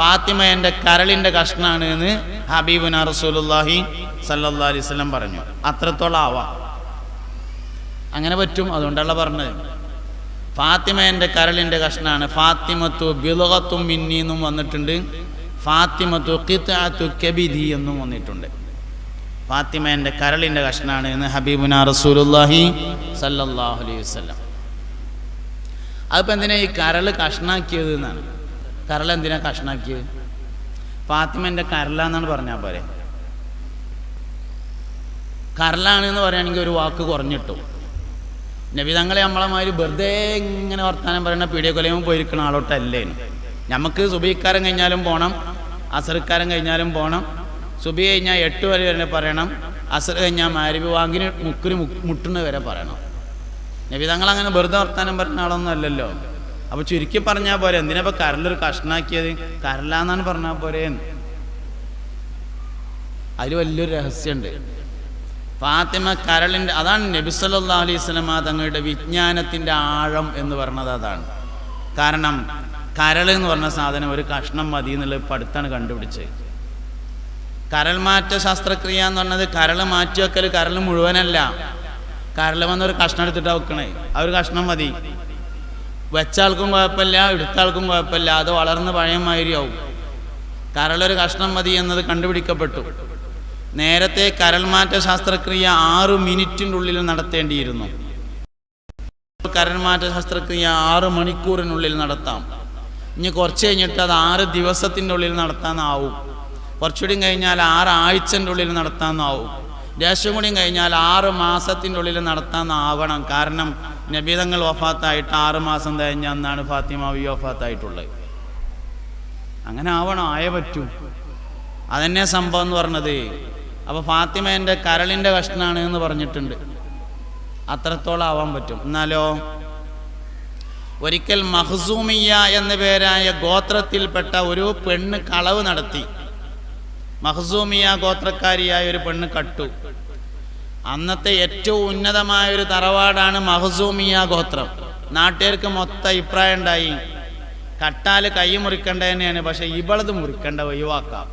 ഫാത്തിമ എന്റെ കരളിന്റെ കഷ്ണാണ് എന്ന് ഹബീബുന റസൂലുല്ലാഹി സല്ലാ അലൈഹി സ്വലം പറഞ്ഞു. അത്രത്തോളം ആവാം. അങ്ങനെ പറ്റും. അതുകൊണ്ടല്ല പറഞ്ഞത്. ഫാത്തിമ എന്റെ കരളിന്റെ കഷ്ണാണ്. ഫാത്തിമത്തു ബിലുകത്തും മിന്നി എന്നും വന്നിട്ടുണ്ട്. ഫാത്തിമത്തു കിത്താത്തു കബിധി എന്നും വന്നിട്ടുണ്ട്. ഫാത്തിമ എന്റെ കരളിന്റെ കഷ്ണാണ് എന്ന് ഹബീബുന റസൂലുല്ലാഹി സല്ലാഹു അലൈഹി അതിപ്പോൾ എന്തിനാ ഈ കരൾ കഷ്ണാക്കിയത് എന്നാണ്? കരൾ എന്തിനാ കഷ്ണാക്കിയത് ഫാത്തിമന്റെ കരളാന്നാണ് പറഞ്ഞാൽ പോരെ. കരളാണ് എന്ന് പറയുകയാണെങ്കിൽ ഒരു വാക്ക് കുറഞ്ഞിട്ടു. നബിതങ്ങളെ തങ്ങളെ നമ്മളെ മാതിരി വെറുതെ ഇങ്ങനെ വർത്താനം പറയുന്ന പീഡിയ കൊലയും പോയിരിക്കുന്ന ആളോട്ടല്ലേ. നമുക്ക് സുബീക്കാരൻ കഴിഞ്ഞാലും പോകണം അസറിക്കാരൻ കഴിഞ്ഞാലും പോകണം സുബി കഴിഞ്ഞാൽ എട്ട് വരെ വരെ പറയണം അസർ കഴിഞ്ഞാൽ മാരിവി വാങ്ങിന് മുക്കിന് മുട്ടുന്ന വരെ പറയണം. നബി തങ്ങൾ അങ്ങനെ വെറുതെ വർത്താനം പറയുന്ന ആളൊന്നും അല്ലല്ലോ. അപ്പോൾ ചുരുക്കി പറഞ്ഞാൽ പോരെ എന്തിനാ കരലൊരു കഷ്ണാക്കിയത്? കരലാന്നാണ് പറഞ്ഞാൽ പോരെ. അതിൽ വലിയൊരു രഹസ്യമുണ്ട് ഫാത്തിമ കരളിന്റെ അതാണ് നബി സല്ലാ അലൈഹി സ്വലമ തങ്ങളുടെ വിജ്ഞാനത്തിന്റെ ആഴം എന്ന് പറഞ്ഞത് അതാണ്. കാരണം കരൾ എന്ന് പറഞ്ഞ സാധനം ഒരു കഷ്ണം മതി എന്നുള്ളത് പഠിത്താണ് കണ്ടുപിടിച്ചത്. കരൾ മാറ്റ ശസ്ത്രക്രിയ എന്ന് പറഞ്ഞത് കരൾ മാറ്റി വെക്കൽ കരൾ മുഴുവനല്ല കരൾ വന്നൊരു കഷ്ണം എടുത്തിട്ടാണ് വെക്കണേ. ആ ഒരു കഷ്ണം മതി. വെച്ച ആൾക്കും കുഴപ്പമില്ല എടുത്ത ആൾക്കും കുഴപ്പമില്ല. അത് വളർന്ന് പഴയ മാതിരിയാവും. കരളൊരു കഷ്ണം മതി എന്നത് കണ്ടുപിടിക്കപ്പെട്ടു. നേരത്തെ കരൾമാറ്റ ശസ്ത്രക്രിയ ആറ് മിനിറ്റിന്റെ ഉള്ളിൽ നടത്തേണ്ടിയിരുന്നു. കരൾമാറ്റ ശാസ്ത്രക്രിയ ആറ് മണിക്കൂറിനുള്ളിൽ നടത്താം. ഇനി കുറച്ച് കഴിഞ്ഞിട്ട് അത് ആറ് ദിവസത്തിന്റെ ഉള്ളിൽ നടത്താനാവും. കുറച്ചുകൂടി കഴിഞ്ഞാൽ ആറ് ഉള്ളിൽ നടത്താനാവും. ദേശം കൂടിയും കഴിഞ്ഞാൽ ആറ് മാസത്തിന്റെ ഉള്ളിൽ നടത്താനാവണം. കാരണം നബീതങ്ങൾ വഫാത്തായിട്ട് ആറ് മാസം കഴിഞ്ഞ അന്നാണ് ഫാത്തിമ വി വഫാത്തായിട്ടുള്ളത്. അങ്ങനെ ആവണം ആയ പറ്റൂ. അതന്നെ സംഭവം എന്ന് പറഞ്ഞത്. അപ്പോൾ ഫാത്തിമ എന്റെ കരളിന്റെ കഷ്ണാണ് എന്ന് പറഞ്ഞിട്ടുണ്ട്. അത്രത്തോളം ആവാൻ പറ്റും. എന്നാലോ ഒരിക്കൽ മഹസൂമിയ എന്ന പേരായ ഗോത്രത്തിൽപ്പെട്ട ഒരു പെണ്ണ് കളവ് നടത്തി. മഹസൂമിയ ഗോത്രക്കാരിയായ ഒരു പെണ്ണ് കട്ടു. അന്നത്തെ ഏറ്റവും ഉന്നതമായ ഒരു തറവാടാണ് മഹസൂമിയ ഗോത്രം. നാട്ടുകാർക്ക് മൊത്തം അഭിപ്രായം ഉണ്ടായി. കട്ടാൽ കൈ മുറിക്കേണ്ട തന്നെയാണ് പക്ഷെ ഇവളത് മുറിക്കേണ്ട ഒഴിവാക്കാം.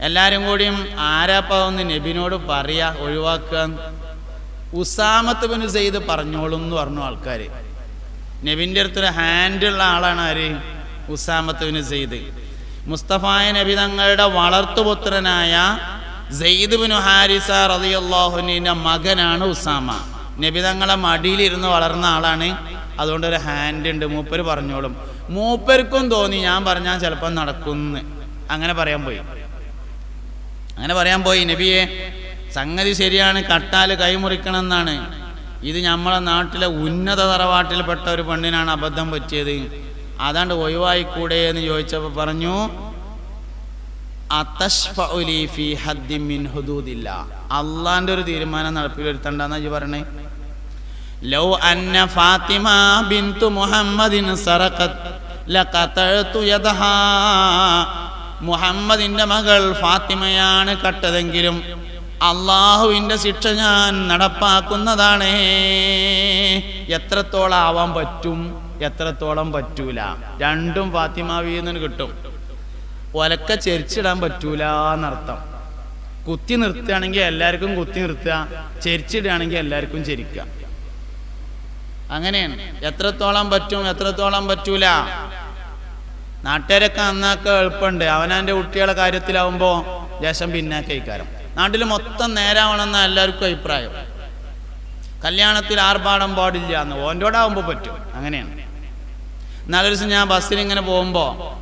എല്ലാവരും കൂടിയും ആരാപ്പാ ഒന്ന് നബിനോട് പറയാ ഒഴിവാക്കുക. ഉസാമത്ത് ബിന് സെയ്ത് പറഞ്ഞോളും എന്ന് പറഞ്ഞു ആൾക്കാർ നബിന്റെ അടുത്തൊരു ഹാൻഡുള്ള ആളാണ് ആര്? ഉസാമത്ത് ബിന് സെയ്ദ് മുസ്തഫായ നബി തങ്ങളുടെ വളർത്തുപുത്രനായ സെയ്ദ് ബിനു ഹാരിസ റളിയല്ലാഹുനിന്റെ മകനാണ് ഉസാമ. നബി തങ്ങളെ മടിയിലിരുന്ന് വളർന്ന ആളാണ്. അതുകൊണ്ട് ഒരു ഹാൻഡ് ഉണ്ട്. മൂപ്പര് പറഞ്ഞോളും. മൂപ്പർക്കും തോന്നി ഞാൻ പറഞ്ഞാൽ ചിലപ്പോൾ നടക്കുന്ന്. അങ്ങനെ പറയാൻ പോയി. അങ്ങനെ പറയാൻ പോയി. നബിയെ സംഗതി ശരിയാണ്. കട്ടാൽ കൈമുറിക്കണം എന്നാണ്. ഇത് നമ്മളെ നാട്ടിലെ ഉന്നത തറവാട്ടിൽപ്പെട്ട ഒരു പെണ്ണിനാണ് അബദ്ധം പറ്റിയത്. അതാണ്ട് ഒഴിവായിക്കൂടെ എന്ന് ചോദിച്ചപ്പോൾ പറഞ്ഞു അള്ളാന്റെ ഒരു തീരുമാനം നടപ്പിൽ വരുത്തണ്ടെന്നാ ലൗ അന്ന ഫാത്തിമ മുഹമ്മദിൻ സറഖത്ത് ലഖതഅതു യദഹാ. മുഹമ്മദിന്റെ മകൾ ഫാത്തിമയാണ് കട്ടതെങ്കിലും അള്ളാഹുവിന്റെ ശിക്ഷ ഞാൻ നടപ്പാക്കുന്നതാണ്. എത്രത്തോളം ആവാൻ പറ്റും എത്രത്തോളം പറ്റൂല. രണ്ടും ഫാത്തിമാവിന്ന് കിട്ടും. ഒലക്ക ചെരിച്ചിടാൻ പറ്റൂല എന്നർത്ഥം കുത്തി നിർത്തുകയാണെങ്കിൽ എല്ലാവർക്കും കുത്തി നിർത്തുക ചെരിച്ചിടുകയാണെങ്കിൽ എല്ലാവർക്കും ചെരിക്കുക. അങ്ങനെയാണ്. എത്രത്തോളം പറ്റും എത്രത്തോളം പറ്റൂല. നാട്ടുകാരൊക്കെ അന്നൊക്കെ എളുപ്പമുണ്ട്. അവനവന്റെ കുട്ടികളെ കാര്യത്തിലാവുമ്പോൾ ദേശം പിന്നാക്കെ ഇക്കാരം നാട്ടിൽ മൊത്തം നേരാവണമെന്ന എല്ലാവർക്കും അഭിപ്രായം. കല്യാണത്തിൽ ആർഭാടം പാടില്ല എന്ന് ഓന്റോടാവുമ്പോൾ പറ്റും. അങ്ങനെയാണ്. എന്നാലൊരു ദിവസം ഞാൻ ബസ്സിൽ ഇങ്ങനെ പോകുമ്പോൾ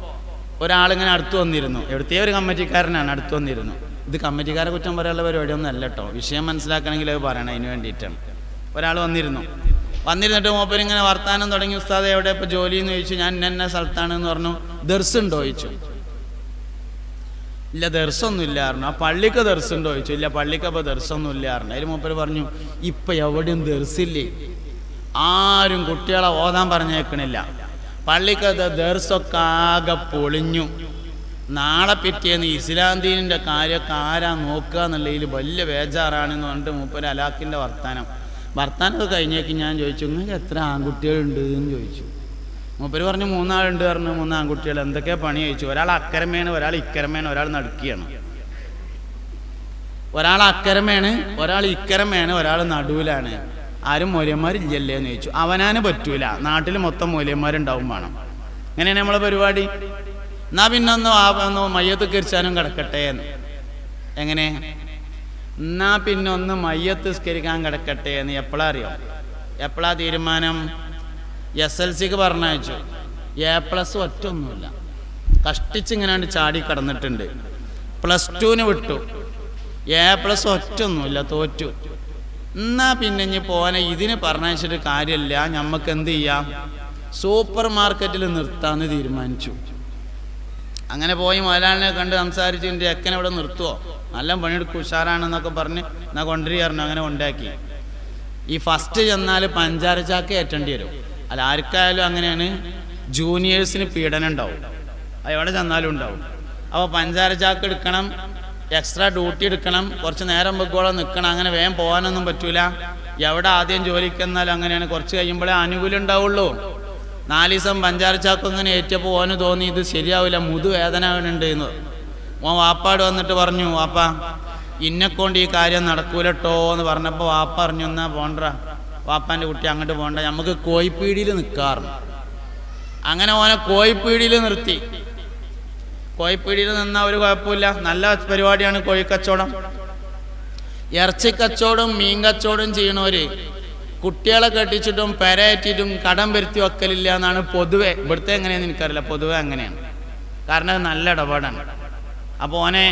ഒരാളിങ്ങനെ അടുത്ത് വന്നിരുന്നു. എവിടുത്തെ ഒരു കമ്മിറ്റിക്കാരനാണ് അടുത്ത് വന്നിരുന്നു. ഇത് കമ്മിറ്റിക്കാരെ കുറ്റം പറയാനുള്ള പരിപാടിയൊന്നും അല്ല കേട്ടോ വിഷയം മനസ്സിലാക്കണമെങ്കിൽ അത് പറയണം അതിന് വേണ്ടിയിട്ടാണ് ഒരാൾ വന്നിരുന്നു. വന്നിരുന്നിട്ട് മൂപ്പർ ഇങ്ങനെ വർത്താനം തുടങ്ങി ഉസ്താദ് എവിടെ? ഇപ്പോൾ ജോലി എന്ന് ചോദിച്ചു. ഞാൻ എന്നെ സ്ഥലത്താണെന്ന് പറഞ്ഞു. ദർസുണ്ടോ ചോദിച്ചു. ഇല്ല ദർശൊന്നും ഇല്ലായിരുന്നു ആ പള്ളിക്ക് ദർശുണ്ടോ ചോദിച്ചു. ഇല്ല പള്ളിക്ക് അപ്പോൾ ദർശൊന്നും ഇല്ലായിരുന്നു അതിൽ മൂപ്പർ പറഞ്ഞു ഇപ്പം എവിടെയും ദർശില്ലേ ആരും കുട്ടികളെ ഓതാൻ പറഞ്ഞേക്കണില്ല. പള്ളിക്ക് ദർശൊക്കെ ആകെ പൊളിഞ്ഞു. നാളെ പിറ്റേന്ന് ഇസ്ലാം കാര്യമൊക്കെ ആരാ നോക്കുക എന്നുള്ളതിൽ വലിയ ബേജാറാണെന്ന് പറഞ്ഞിട്ട് മൂപ്പര് അലാക്കിന്റെ വർത്താനം. വർത്താനമൊക്കെ കഴിഞ്ഞേക്ക് ഞാൻ ചോദിച്ചു നിങ്ങൾക്ക് എത്ര ആൺകുട്ടികളുണ്ട്? എന്ന് ചോദിച്ചു. മൂപ്പര് പറഞ്ഞു മൂന്നാളുണ്ട്. പറഞ്ഞു മൂന്ന് ആൺകുട്ടികൾ എന്തൊക്കെ പണി ചോദിച്ചു. ഒരാൾ അക്കരമേണ് ഒരാൾ ഇക്കരമേണ് ഒരാൾ നടുക്കിയാണ്. ഒരാൾ അക്കരമേണ് ഒരാൾ ഇക്കരമേണ് ഒരാൾ നടുവിലാണ്. ആരും മൂല്യന്മാരില്ലല്ലേ എന്ന് ചോദിച്ചു. അവനാന് പറ്റൂല. നാട്ടിൽ മൊത്തം മൂല്യന്മാരുണ്ടാവും വേണം. അങ്ങനെയാണ് നമ്മളെ പരിപാടി? എന്നാ പിന്നെ ഒന്ന് ഒന്ന് മയ്യത്ത് കരിച്ചാനും കിടക്കട്ടെ എന്ന്. എങ്ങനെ? എന്നാ പിന്നെ ഒന്ന് മയ്യത്ത് സ്കരിക്കാൻ കിടക്കട്ടെ എന്ന് എപ്പോഴാ അറിയാം? എപ്പോഴാ തീരുമാനം? എസ് എൽ സിക്ക് പറഞ്ഞയച്ചു. എ പ്ലസ് ഒറ്റ ഒന്നുമില്ല കഷ്ടിച്ചിങ്ങനാണ്ട് ചാടി കടന്നിട്ടുണ്ട്. പ്ലസ് ടുവിന് വിട്ടു. എ പ്ലസ് ഒറ്റ ഒന്നുമില്ല തോറ്റു. എന്നാ പിന്നെ ഇനി പോനെ ഇതിന് പറഞ്ഞയച്ചിട്ട് കാര്യമില്ല. നമുക്ക് എന്ത് ചെയ്യാം? സൂപ്പർ മാർക്കറ്റിൽ നിർത്താന്ന് തീരുമാനിച്ചു. അങ്ങനെ പോയി മുതലാളിനെ കണ്ട് സംസാരിച്ച് എന്റെ അക്കനെ ഇവിടെ നിർത്തുവോ? നല്ല പണിയെടുക്കും ഉഷാറാണെന്നൊക്കെ പറഞ്ഞ് എന്നാ കൊണ്ടുവരികയായിരുന്നു അങ്ങനെ കൊണ്ടാക്കി. ഈ ഫസ്റ്റ് ചെന്നാൽ പഞ്ചാര ചാക്ക് ഏറ്റേണ്ടി വരും. അല്ല ആർക്കായാലും അങ്ങനെയാണ് ജൂനിയേഴ്സിന് പീഡനം ഉണ്ടാവും. എവിടെ ചെന്നാലും ഉണ്ടാവും. അപ്പോൾ പഞ്ചാര ചാക്ക് എടുക്കണം. എക്സ്ട്രാ ഡ്യൂട്ടി എടുക്കണം കുറച്ച് നേരം വെക്കോളം നിൽക്കണം അങ്ങനെ വേഗം പോകാനൊന്നും പറ്റൂല. എവിടെ ആദ്യം ജോലിക്ക് എന്നാലും അങ്ങനെയാണ്. കുറച്ച് കഴിയുമ്പോഴേ ആനുകൂല്യം ഉണ്ടാവുള്ളൂ. നാല് ദിവസം പഞ്ചാര ചാക്ക് ഇങ്ങനെ ഏറ്റപ്പോൾ ഓന് തോന്നി ഇത് ശരിയാവില്ല മുതു വേദന ആവുന്നുണ്ട് എന്ന് ഓൻ വാപ്പാട് വന്നിട്ട് പറഞ്ഞു വാപ്പ ഇന്നെക്കൊണ്ട് ഈ കാര്യം നടക്കൂലട്ടോ എന്ന് പറഞ്ഞപ്പോൾ വാപ്പ പറഞ്ഞു എന്നാ പോണ്ട വാപ്പാന്റെ കുട്ടി അങ്ങോട്ട് പോണ്ട നമുക്ക് കോയിപ്പീടിയിൽ നിൽക്കാറുണ്ട്. അങ്ങനെ ഓനെ കോയിപ്പീടിയിൽ നിർത്തി. കോയിപ്പീടിയിൽ നിന്നാൽ ഒരു കുഴപ്പമില്ല. നല്ല പരിപാടിയാണ് കോഴിക്കച്ചവടം. ഇറച്ചി മീൻ കച്ചവടം ചെയ്യണവര് കുട്ടികളെ കെട്ടിച്ചിട്ടും പെരയറ്റിട്ടും കടം വരുത്തി വെക്കലില്ല എന്നാണ് പൊതുവെ. ഇവിടുത്തെ എങ്ങനെയാണെന്ന് എനിക്കറിയില്ല. പൊതുവെ അങ്ങനെയാണ്. കാരണം നല്ല ഇടപാടാണ്. അപ്പോൾ ഓനെ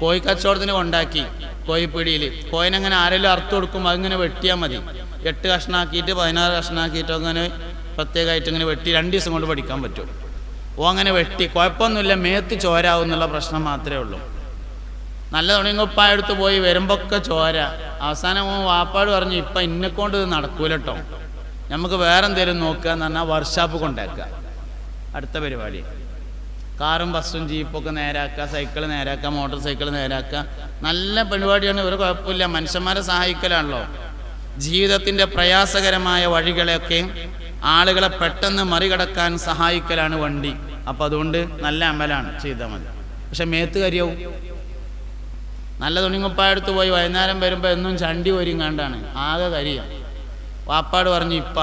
കോഴി കച്ചവടത്തിന് കൊണ്ടാക്കി കോഴിപ്പീടിയിൽ കോയിനങ്ങനെ ആരെങ്കിലും അറുത്ത് കൊടുക്കും അതിങ്ങനെ വെട്ടിയാൽ മതി. എട്ട് കഷ്ണാക്കിയിട്ട് പതിനാറ് കഷ്ണാക്കിയിട്ട് അങ്ങനെ പ്രത്യേകമായിട്ട് ഇങ്ങനെ വെട്ടി രണ്ട് ദിവസം കൊണ്ട് പഠിക്കാൻ പറ്റും. ഓ അങ്ങനെ വെട്ടി. കുഴപ്പമൊന്നുമില്ല. മേത്ത് ചോരാവുന്നുള്ള പ്രശ്നം മാത്രമേ ഉള്ളൂ. നല്ല തുണിങ്ങുപ്പായെടുത്ത് പോയി വരുമ്പൊക്കെ ചോര. അവസാനം ഓ വാപ്പാട് പറഞ്ഞു ഇപ്പം ഇന്നെക്കൊണ്ട് ഇത് നടക്കൂലട്ടോ നമുക്ക് വേറെ എന്തെങ്കിലും നോക്കുക എന്ന് പറഞ്ഞാൽ വർക്ക്ഷോപ്പ് കൊണ്ടാക്കുക അടുത്ത പരിപാടി. കാറും ബസ്സും ജീപ്പൊക്കെ നേരാക്കുക സൈക്കിൾ നേരാക്കുക മോട്ടോർ സൈക്കിൾ നേരാക്കുക നല്ല പരിപാടിയാണ്. ഒരു കുഴപ്പമില്ല. മനുഷ്യന്മാരെ സഹായിക്കലാണല്ലോ. ജീവിതത്തിന്റെ പ്രയാസകരമായ വഴികളെയൊക്കെ ആളുകളെ പെട്ടെന്ന് മറികടക്കാൻ സഹായിക്കലാണ് വണ്ടി. അപ്പം അതുകൊണ്ട് നല്ല അമലാണ്. ചെയ്താൽ മതി. പക്ഷെ മേത്ത് കരിയാവും. നല്ല തുണിങ്ങുപ്പായടുത്ത് പോയി വൈകുന്നേരം വരുമ്പോൾ എന്നും ചണ്ടി ഒരുങ്ങാണ്ടാണ്. ആകെ കരിയ. വാപ്പാട് പറഞ്ഞു ഇപ്പ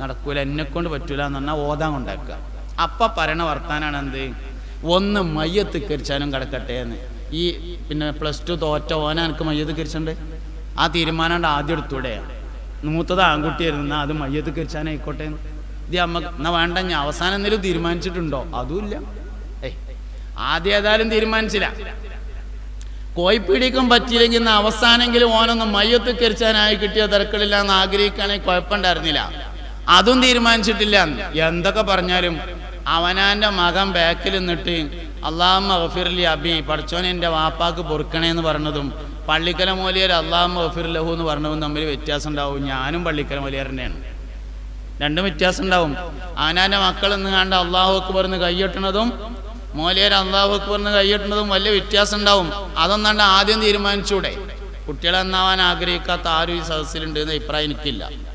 നടക്കൂല. എന്നെ കൊണ്ട് പറ്റൂല എന്ന് പറഞ്ഞാൽ ഓതാൻ കൊണ്ടാക്കുക. അപ്പ പറയണ വർത്താനാണ് എന്ത്? ഒന്ന് മയ്യത്ത് കരിച്ചാനും കിടക്കട്ടെ എന്ന്. ഈ പിന്നെ പ്ലസ് ടു തോറ്റ ഓന എനിക്ക് മയ്യത്ത് കരിച്ചിട്ടുണ്ട് ആ തീരുമാനം ആദ്യം എടുത്തൂടെ മൂത്തത് ആൺകുട്ടിയായിരുന്നു. അത് മയ്യത്ത് കരിച്ചാനായിക്കോട്ടെ. ഇത് അമ്മ എന്നാ വേണ്ട ഞാൻ അവസാനം എന്തെങ്കിലും തീരുമാനിച്ചിട്ടുണ്ടോ? അതുമില്ല. ഏയ് ആദ്യം ഏതായാലും തീരുമാനിച്ചില്ല. കോയിപ്പീടിക്കും പറ്റിയില്ലെങ്കിൽ ഇന്ന് അവസാനെങ്കിലും ഓനൊന്ന് മയ്യത്ത് കരിച്ചാനായി കിട്ടിയ തിരക്കളില്ല എന്ന് ആഗ്രഹിക്കുകയാണെങ്കിൽ കുഴപ്പമുണ്ടായിരുന്നില്ല. അതും തീരുമാനിച്ചിട്ടില്ല. എന്തൊക്കെ പറഞ്ഞാലും അവനാന്റെ മകൻ ബാക്കിൽ നിന്നിട്ട് അള്ളാഹ് അബി പഠിച്ചോൻ എന്റെ വാപ്പാക്ക് പൊറുക്കണേന്ന് പറഞ്ഞതും പള്ളിക്കല മൂലിയർ അള്ളാഹു ഗഫിർ ലഹു എന്ന് പറഞ്ഞതും തമ്മിൽ വ്യത്യാസം ഉണ്ടാവും ഞാനും പള്ളിക്കല മൂലിയർ തന്നെയാണ് രണ്ടും വ്യത്യാസം ഉണ്ടാവും ആനാന്റെ മക്കൾ എന്ന് കണ്ട് അള്ളാഹു അക്ബർ എന്ന് കൈയ്യൊട്ടണതും മോലിയർ അള്ളാഹു അക്ബർ എന്ന് കൈയ്യൊട്ടണതും വലിയ വ്യത്യാസം ഉണ്ടാവും അതൊന്നാണ്ട് ആദ്യം തീരുമാനിച്ചൂടെ. കുട്ടികളെന്നാവാൻ ആഗ്രഹിക്കാത്ത ആരും ഈ സദസ്സിലുണ്ട് എന്ന അഭിപ്രായം എനിക്കില്ല.